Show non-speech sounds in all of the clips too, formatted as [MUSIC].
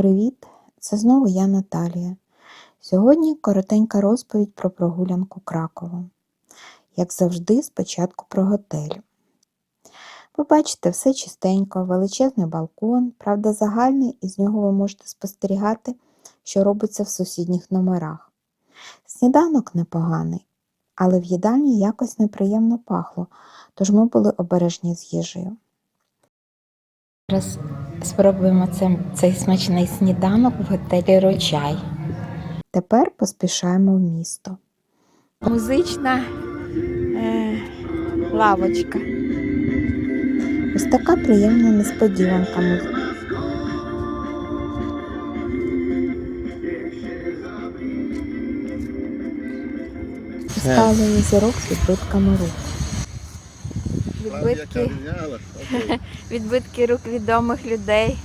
привіт! Це знову я Наталія. Сьогодні коротенька розповідь про прогулянку Краковом. Як завжди, спочатку про готель. Ви бачите, все чистенько, величезний балкон, правда, загальний, і з нього ви можете спостерігати, що робиться в сусідніх номерах. Сніданок непоганий, але в їдальні якось неприємно пахло, тож ми були обережні з їжею. Спробуємо цей, цей смачний сніданок в готелі Рочай. Тепер поспішаємо в місто. Музична е, лавочка. Ось така приємна несподіванка. муз- зірок з відбитками рук. Відбитки [LAUGHS] відбитки рук відомих людей.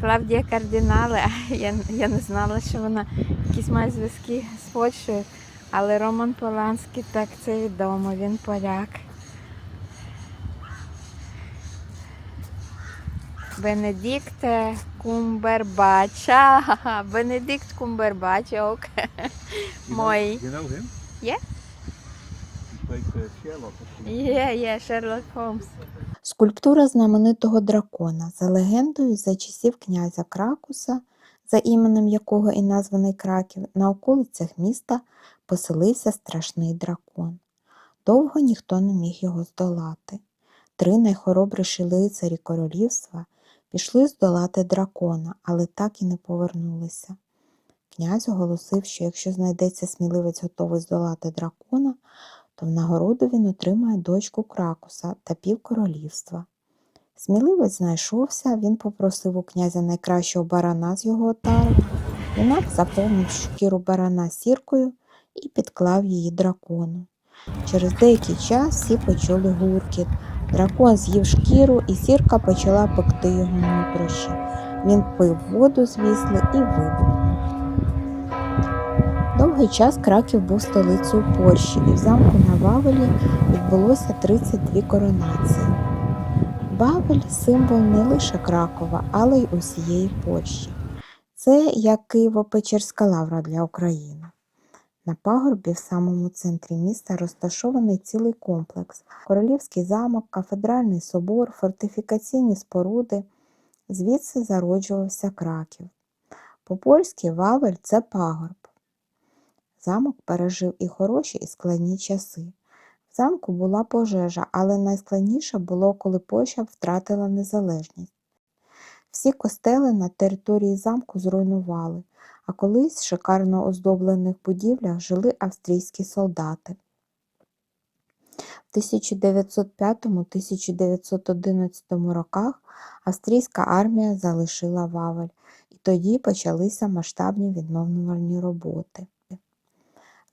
Клавдія Кардінале, [LAUGHS] я, я не знала, що вона якісь має зв'язки з Польщею, але Роман Поланський так це відомо, він поляк. Бенедикт Кумбербача. [LAUGHS] Бенедикт Кумбербачок. Мой. You know him? Yeah. Є, є, Шерлок Холмс. Скульптура знаменитого дракона за легендою за часів князя Кракуса, за іменем якого і названий Краків, на околицях міста поселився страшний дракон. Довго ніхто не міг його здолати. Три найхоробріші лицарі королівства пішли здолати дракона, але так і не повернулися. Князь оголосив, що якщо знайдеться сміливець готовий здолати дракона, то в нагороду він отримає дочку Кракуса та півкоролівства. Сміливець знайшовся, він попросив у князя найкращого барана з його отари. Юнак заповнив шкіру барана сіркою і підклав її дракону. Через деякий час всі почули гуркіт. Дракон з'їв шкіру, і сірка почала пекти його нутрощі. Він пив воду з вісли і вибухнув. Довгий час Краків був столицею Польщі, і в замку на Вавелі відбулося 32 коронації. Вавель символ не лише Кракова, але й усієї Польщі. Це як Києво-Печерська лавра для України. На пагорбі в самому центрі міста розташований цілий комплекс: Королівський замок, кафедральний собор, фортифікаційні споруди. Звідси зароджувався Краків. По-польськи Вавель це пагорб. Замок пережив і хороші, і складні часи. В замку була пожежа, але найскладніше було, коли Польща втратила незалежність. Всі костели на території замку зруйнували, а колись в шикарно оздоблених будівлях жили австрійські солдати. В 1905-1911 роках австрійська армія залишила Вавель, і тоді почалися масштабні відновлювальні роботи.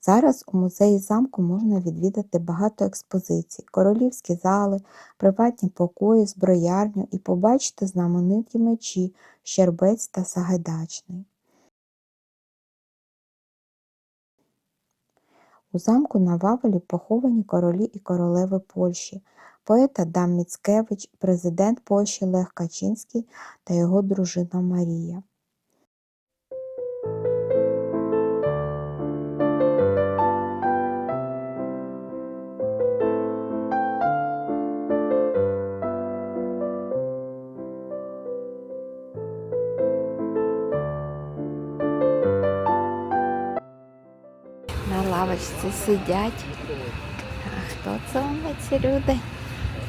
Зараз у музеї замку можна відвідати багато експозицій, королівські зали, приватні покої, зброярню і побачити знамениті мечі Щербець та Сагайдачний. У замку на Вавелі поховані королі і королеви Польщі, поет Адам Міцкевич, президент Польщі Лех Качинський та його дружина Марія. Лавочці сидять. А хто це вони ці люди?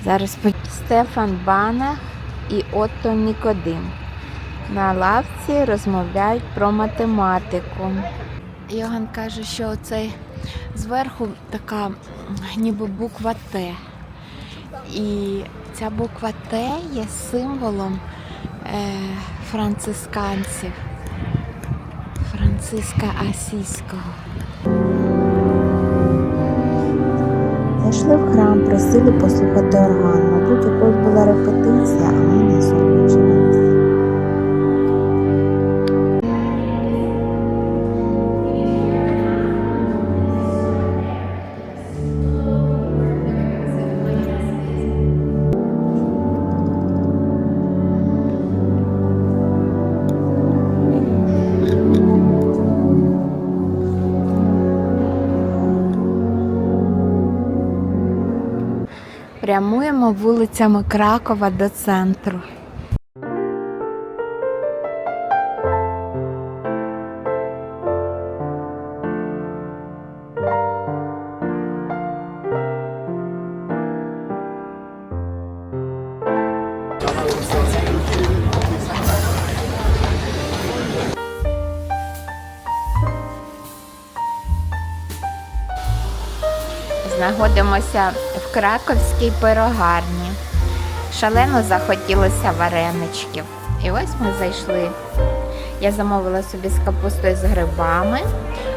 Зараз Стефан Бана і Отто Нікодим. На лавці розмовляють про математику. Йоган каже, що це зверху така ніби буква Т. І ця буква Т є символом е, францисканців, Франциска Асійського. Зайшли в храм, просили послухати орган. Мабуть, якось була репетиція, Прямуємо вулицями Кракова до центру. Знаходимося Краковській пирогарні. Шалено захотілося вареничків. І ось ми зайшли. Я замовила собі з капустою з грибами,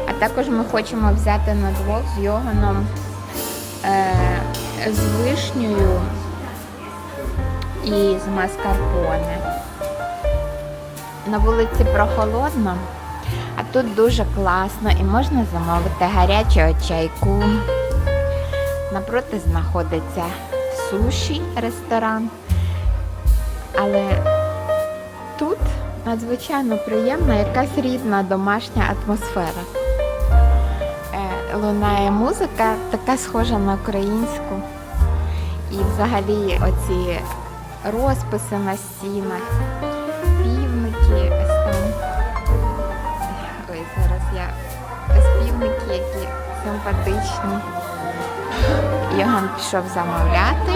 а також ми хочемо взяти на двох з йоганом е, з вишнею і з маскарпоне. На вулиці прохолодно, а тут дуже класно і можна замовити гарячого чайку. Напроти знаходиться суші ресторан. Але тут надзвичайно приємна якась рідна домашня атмосфера. Е, Лунає музика, така схожа на українську. І взагалі оці розписи на стінах, півники, ось там. Ой, зараз я ось півники, які симпатичні. Йоган пішов замовляти.